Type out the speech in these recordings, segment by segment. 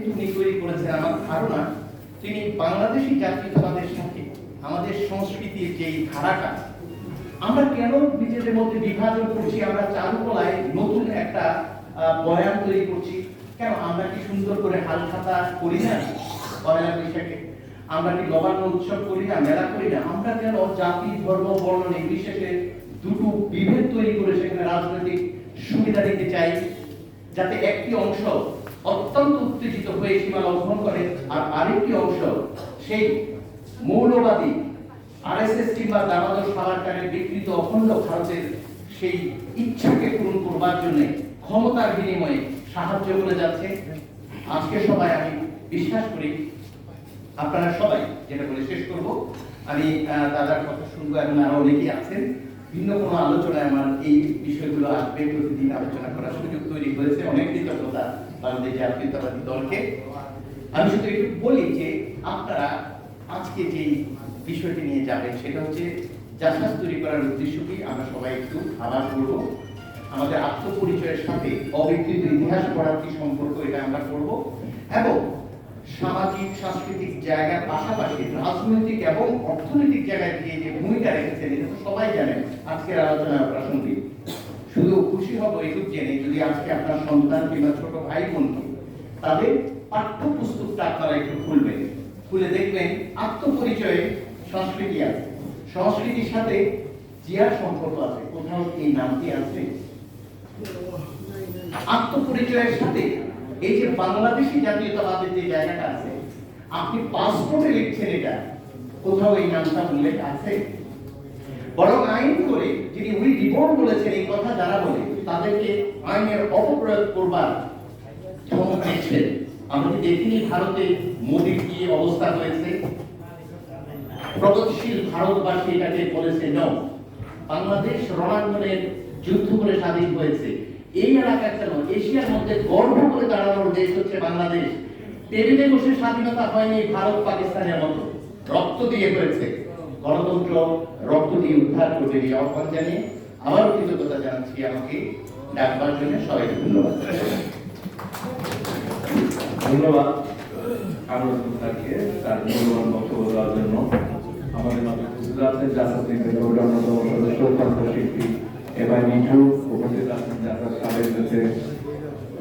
তিনি তৈরি করেছেন আমার ধারণা, তিনি বাংলাদেশি জাতীয়তাবাদের সাথে, আমাদের সংস্কৃতির যে ধারাটা, আমরা কেন নিজেদের মধ্যে বিভাজন করছি, আমরা চারুকলায় নতুন একটা বয়ান তৈরি করছি? কেন আমরা কি সুন্দর করে হাল খাতা করি না পয়লা বৈশাখে আমরা কি নবান্ন উৎসব করি না, মেলা করি না? আমরা কেন জাতি, ধর্ম, বর্ণ, নির্বিশেষে দুটো বিভেদ তৈরি করে সেখানে রাজনৈতিক সুবিধা দিতে চাই? যাতে একটি অংশ অত্যন্ত উত্তেজিত হয়ে সীমা লঙ্ঘন করে। আর আরেকটি অংশ, সেই মৌলবাদী কিংবা দামাদর সাভারকারের বিকৃত অখণ্ড ভারতের সেই ইচ্ছাকে পূরণ করবার জন্য ক্ষমতার বিনিময়ে সাহায্য করে যাচ্ছে। আজকে সবাই আমি বিশ্বাস করি, আপনারা সবাই যেটা বলে শেষ করব। আমি দাদার কথা শুনব এবং আরও অনেকেই আছেন। ভিন্ন কোনো আলোচনায় আমার এই বিষয়গুলো আসবে, প্রতিদিন আলোচনা করার সুযোগ তৈরি হয়েছে। অনেক কৃতজ্ঞতা বাংলাদেশ জাতীয়তাবাদী দলকে। আমি শুধু একটু বলি যে আপনারা আজকে যে বিষয়টি নিয়ে যাবেন, সেটা হচ্ছে জাহাজ তৈরি করার উদ্দেশ্য কি? আমরা সবাই একটু আবার করব। আমাদের আত্মপরিচয়ের সাথে অবিকৃত ইতিহাস পড়ার কি সম্পর্ক, এটা আমরা করব। এবং সামাজিক, সাংস্কৃতিক জায়গার পাশাপাশি রাজনৈতিক এবং অর্থনৈতিক জায়গায় গিয়ে যে ভূমিকা রেখেছেন, এটা সবাই জানেন আজকের আলোচনায় প্রাসঙ্গিক। শুধু খুশি হব এটুক জেনে যদি আজকে আপনার সন্তান কিংবা ছোট ভাই বোনকে তাদের পাঠ্যপুস্তকটা আপনারা একটু খুলবেন। খুলে দেখবেন আত্মপরিচয়ে সংস্কৃতি আছে। সংস্কৃতির সাথে জিয়ার সম্পর্ক আছে। কোথাও এই নামটি আছে? আত্মপরিচয়ের সাথে এই যে বাংলাদেশি জাতীয়তাবাদের যে জায়গাটা আছে, আপনি পাসপোর্টে লিখছেন এটা, কোথাও এই নামটা উল্লেখ আছে? বরং আইন করে যিনি উই রিবোর্ন বলেছেন, এই কথা যারা বলে, তাদেরকে আইনের অপপ্রয়োগ করবার ক্ষমতা আমরা দেখিনি ভারতে মোদির কি অবস্থা হয়েছে? প্রগতিশীল ভারতবাসী এটাকে বলেছে ন বাংলাদেশ রণাঙ্গনের যুদ্ধ করে স্বাধীন হয়েছে। এই এলাকা কেন এশিয়ার মধ্যে গর্ব করে দাঁড়ানোর দেশ হচ্ছে বাংলাদেশ। টেবিলে বসে স্বাধীনতা হয়নি ভারত পাকিস্তানের মতো। রক্ত দিয়ে হয়েছে গণতন্ত্র, রক্ত দিয়ে উদ্ধার করবে এই আহ্বান জানিয়ে। আবার কৃতজ্ঞতা জানাচ্ছি আমাকে। ডাকবার জন্য সবাইকে ধন্যবাদ। ধন্যবাদ আনোয়ার জন্য। আমাদের মাঝে জাসাদ অন্যতম সদস্য শিল্পী এবার মিঠু উপস্থিত আছেন জাসাদ সাবেক দেশে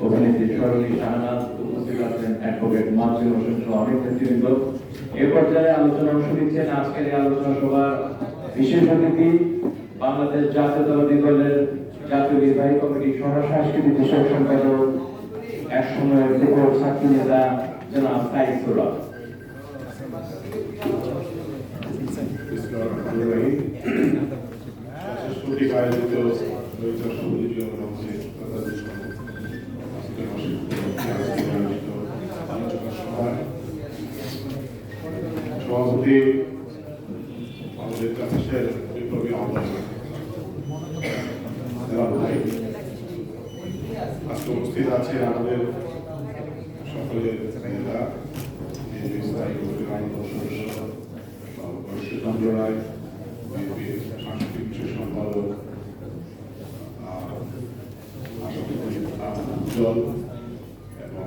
অভিনেত্রী শাহনাজ উপস্থিত আছেন অ্যাডভোকেট হোসেন সহ অনেক নেতৃবৃন্দ এ পর্যায়ে আলোচনা অংশ নিচ্ছেন আজকের এই আলোচনা সভার বিশেষ অতিথি, বাংলাদেশ দলের জাতীয় নির্বাহী কমিটির সহ সাংস্কৃতিক বিষয়ক সম্পাদক, এক সময়ের নেতা, জনাব সাইফুল্লাহ স্কুটি আয়োজিত দলিত সমিতি মঞ্চে মাসিক আয়োজিত আলোচনা আছে আমাদের সকলের স্থায়ী কমিটির অন্যতম সদস্য রায় সম্পাদক উজ্জ্বল এবং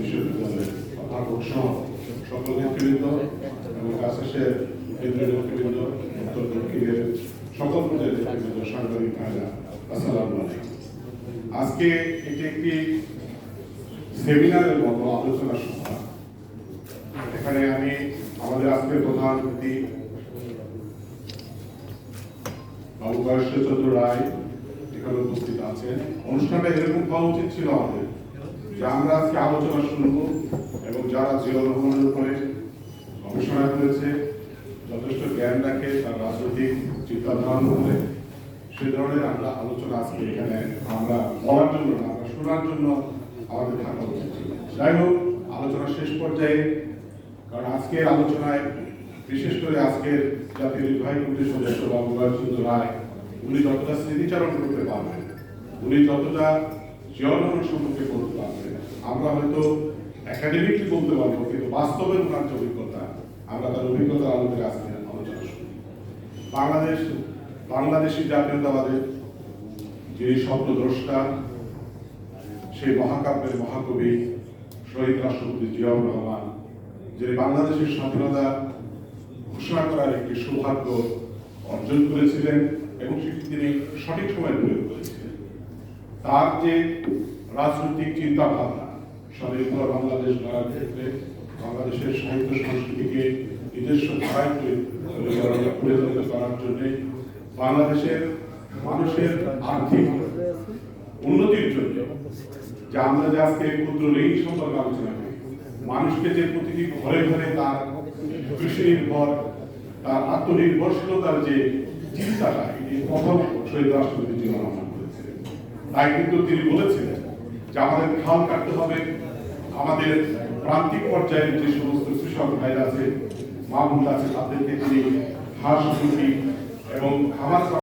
বিশ্ববিদ্যালয়ের অধ্যাপক সহ সকল নেতৃবৃন্দ এবং কাছের কেন্দ্রীয় নেতৃবৃন্দ উত্তর দক্ষিণের সকল পর্যায়ের নেতৃবৃন্দ সাংবাদিক ভাইরা আসসালামু আজকে এটি একটি সেমিনারের মতো আলোচনা সভা। এখানে আমি আমাদের আজকের প্রধান অতিথি বাবু চন্দ্র রায়, এখানে উপস্থিত আছেন অনুষ্ঠানটা এরকম হওয়া উচিত ছিল আমাদের যে আমরা আজকে আলোচনা শুনব এবং যারা জিয়া রহমানের উপরে গবেষণা করেছে, যথেষ্ট জ্ঞান রাখে, তার রাজনৈতিক চিন্তাধারণ করে সে ধরনের আমরা আলোচনা আজকে এখানে আমরা বলার জন্য না, আমরা শোনার জন্য আমাদের থাকা উচিত। যাই হোক, আলোচনা শেষ পর্যায়ে, কারণ আজকের আলোচনায় বিশেষ করে আজকের জাতীয় নির্বাহী কমিটির সদস্য বাবু চন্দ্র রায়, উনি যতটা স্মৃতিচারণ করতে পারবেন, উনি যতটা জীবন সম্পর্কে বলতে পারবেন, আমরা হয়তো একাডেমিকলি বলতে পারব, কিন্তু বাস্তবে ওনার যে অভিজ্ঞতা, আমরা তার অভিজ্ঞতার আলোকে আজকে আলোচনা শুনি। বাংলাদেশ, বাংলাদেশি জাতীয়তাবাদের যিনি স্বপ্নদ্রষ্টা, সেই মহাকাব্যের মহাকবি শহীদ রাষ্ট্রপতি জিয়াউর রহমান, যিনি বাংলাদেশের স্বাধীনতা ঘোষণা করার একটি সৌভাগ্য অর্জন করেছিলেন এবং সেটি তিনি সঠিক সময় প্রয়োগ করেছিলেন। তার যে রাজনৈতিক চিন্তা ভাবনা স্বনির্ভর বাংলাদেশ গড়ার ক্ষেত্রে বাংলাদেশের সাহিত্য সংস্কৃতিকে নিজস্ব ধারায় পরিচালিত করার জন্য বাংলাদেশের মানুষের আর্থিক উন্নতির জন্য, যে আমরা যে আজকে ক্ষুদ্র ঋণ সম্পর্কে আলোচনা করি মানুষকে যে প্রতিটি ঘরে ঘরে তার কৃষি নির্ভর তার আত্মনির্ভরশীলতার যে চিন্তাটা, এটি প্রথম শহীদ রাষ্ট্রপতি রহমান করেছিলেন। তাই কিন্তু তিনি বলেছিলেন যে আমাদের খাল কাটতে হবে, আমাদের প্রান্তিক পর্যায়ে যে সমস্ত কৃষক ভাইরা আছে, মা আছে, তাদেরকে তিনি হাঁস এবং খাবার